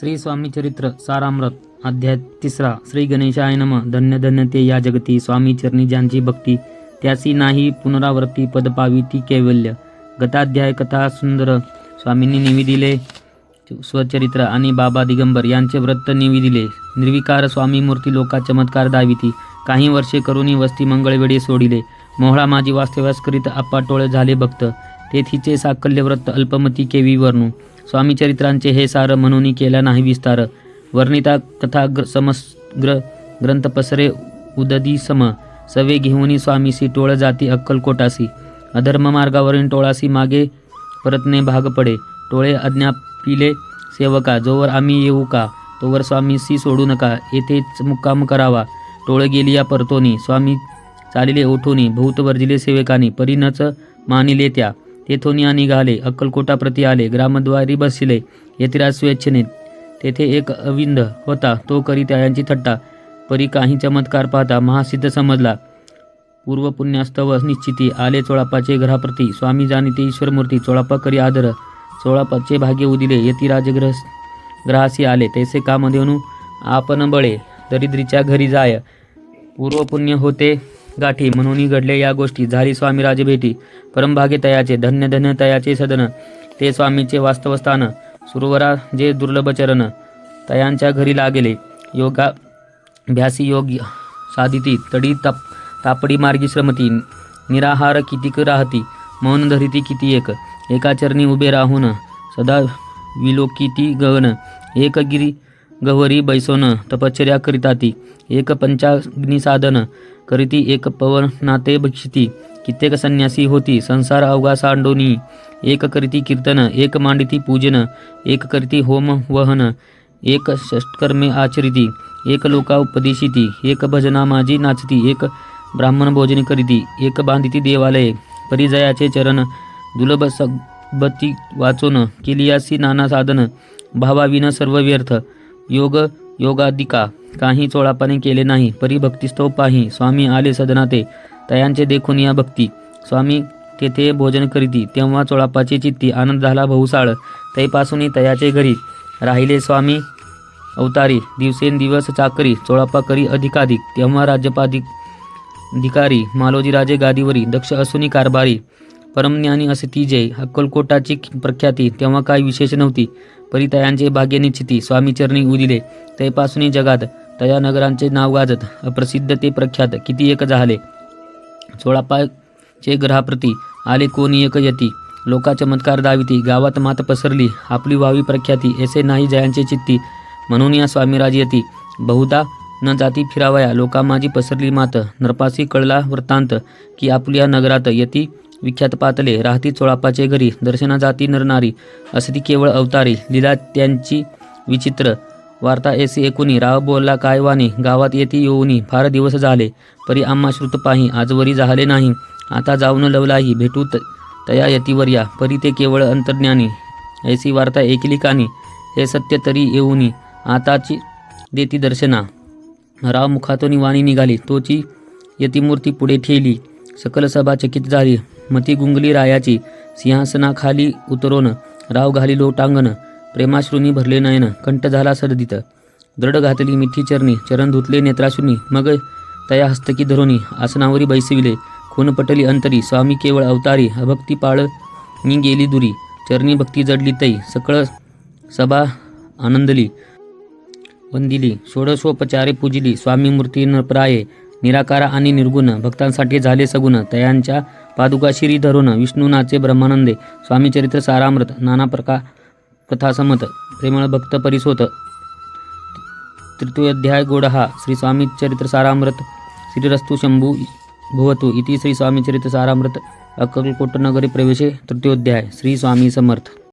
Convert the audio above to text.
श्री स्वामी चरित्र सारामृत अध्याय तिसरा श्री गणेशाय नम. धन्य धन्य ते या जगती. स्वामी चरणी ज्यांची भक्ती त्यासी नाही पुनरावृत्ती पद पावी ती कैवल्य. गताध्याय कथा सुंदर. स्वामींनी निविदिले स्वचरित्र आणि बाबा दिगंबर यांचे व्रत निविदिले निर्विकार स्वामी मूर्ती लोका चमत्कार दाविती काही वर्षे करुणी वस्ती मंगळवेळी सोडिले. मोहळा माझी वास्तव्यास करीत आपाटोळे झाले भक्त. तेथीचे साकल्य व्रत अल्पमती केवी वर्णू. स्वामी चरित्रांचे हे सार म्हणून केला नाही विस्तार. वर्णिता कथा ग्र समग्र ग्रंथ पसरे उददी सम सवे घेऊनी स्वामीसी टोळ जाती अक्कलकोटासी अधर्म मार्गावरील टोळासी मागे परतने भाग पडे. टोळे अज्ञापिले सेवका जोवर आम्ही येऊ का? तोवर स्वामीसी सोडू नका. येथेच मुक्काम करावा. टोळ गेली या परतोनी. स्वामी चालिले ओठोनी भूत वर्जिले सेवकानी. परिणच मानिले त्या. तेथोनिया निघाले अक्कलकोटाप्रती आले ग्रामद्वारी बसले यतिराज स्वेच्छेने. तेथे एक अविंद होता तो करी यांची थट्टा. परी काही चमत्कार पाहता महासिद्ध समजला. पूर्व पुण्यास्तव निश्चिती आले चोळापाचे ग्रहाप्रती स्वामी जाणीते ईश्वरमूर्ती चोळापा करी आदर चोळापाचे भाग्य उदिले यतिराज ग्रह ग्रहासी आले. तैसे काम देऊन आपण बळे दरिद्रीच्या घरी जाय. पूर्व पुण्य होते गाठी म्हणून घडले या गोष्टी. झाली स्वामी राजे भेटी. परमभागे तयाचे धन्य धन्य तयाचे सदन. ते स्वामीचे वास्तवस्थान सुरवरा जे दुर्लभ चरण. तयांच्या घरी लागले. योगा भ्यासी योग साधिती. तडी ताप तापडी मार्गी श्रमती. निराहार कितीक राहती? मौन धरिती किती एक? एका चरणी उभे राहून सदा विलोकिती गगन. एक गिरी गहरी बैसोन तपश्चर्या करिता ती एक पंचाग्नी साधन करीती एक पवन नाते भक्षिती कित्येक संन्यासी होती संसार अवघा सांडोनी. एक करीती कीर्तन एक मांडिती पूजन एक करीती होम वहन एक षष्टकर्मे आचरिती एक लोका उपदेशिती एक भजना माझी नाचती एक ब्राह्मण भोजन करीती एक बांधिती देवालये परिजयाचे चरण दुलभ सबती वाचून केलियासी नाना साधन भावाविन सर्व व्यर्थ योग योगादिका. काही चोळापाने केले नाही परिभक्तिस्तव पाही. स्वामी आले सदनाते. तयांचे देखून या भक्ती. स्वामी तेथे भोजन करीती. तेव्हा चोळापाची चित्ती. आनंद झाला भाऊसाळ तैपासून तयाचे घरी. राहिले स्वामी अवतारी. दिवसेंदिवस चाकरी. चोळापा करी अधिकाधिक. तेव्हा राज्यपाधिक अधिकारी मालोजीराजे गादीवरी. दक्ष असुनी कारभारी. परमज्ञानी असे ती जय. अक्कलकोटाची प्रख्याती. तेव्हा काही विशेष नव्हती. परितयांचे भाग्य निश्चिती स्वामी चरणी उदिले तैपासून जगात तया नगरांचे नाव गाजत अप्रसिद्ध ते प्रख्यात किती एक झाले? चोळापाचे ग्रहाप्रती आले कोणी एक यती? लोका चमत्कार दाविती गावात मात पसरली आपली व्हावी प्रख्याती ऐसे नाही जयांचे चित्ती म्हणून या स्वामीराज यती. बहुधा न जाती फिरावया लोका माझी पसरली मात नरपासी कळला वृत्तांत की आपल्या नगरात यती विख्यात पातले राहती चोळापाचे घरी दर्शना जाती नरनारी असे ती केवळ अवतारी लीला त्यांची विचित्र. वार्ता ऐसी एकुनी राव बोलला काय वाणी? गावात येती येऊनी फार दिवस झाले परी आम्हा श्रुत पाही आजवरी झाले नाही. आता जाऊन लवलाही भेटू त तया यतीवर या परी ते केवळ अंतर्ज्ञानी. ऐसी वार्ता ऐकली कानी हे सत्य तरी येऊनी आताची देती दर्शना. राव मुखातोनी वाणी निघाली तोची यतीमूर्ती पुढे ठेली सकल सभा चकित झाली मती गुंगली रायाची सिंहासनाखाली उतरून राव घाली लोटांगण प्रेमाश्रुनी भरले नयन कंठ झाला सरदित. दृढ घातली मिठी चरणी चरण धुतले नेत्राशुनी मग तया हस्तकी धरोनी आसनावरी बैसविले खून पटली अंतरी स्वामी केवळ अवतारी अभक्ती पाळ मी गेली दुरी चरणी भक्ती जडली तई सकळ सभा आनंदली. वंदिली षोडशोपचारे पूजिली स्वामी मूर्ती प्राये निराकारा आणि निर्गुण भक्तांसाठी झाले सगुण तयांच्या पादुका शिरी धरून विष्णुनाचे ब्रह्मानंदे स्वामीचरित्र सारामृत नाना प्रका कथासमत प्रेमळ भक्त परिसोत. तृतीयोध्याय गोडहा श्री स्वामीचरित्र सारामृत श्रीरस्तु शंभू भवतु इति श्री स्वामीचरित्र सारामृत अक्कलकोटनगरी प्रवेशे तृतीयोध्याय श्री स्वामी समर्थ.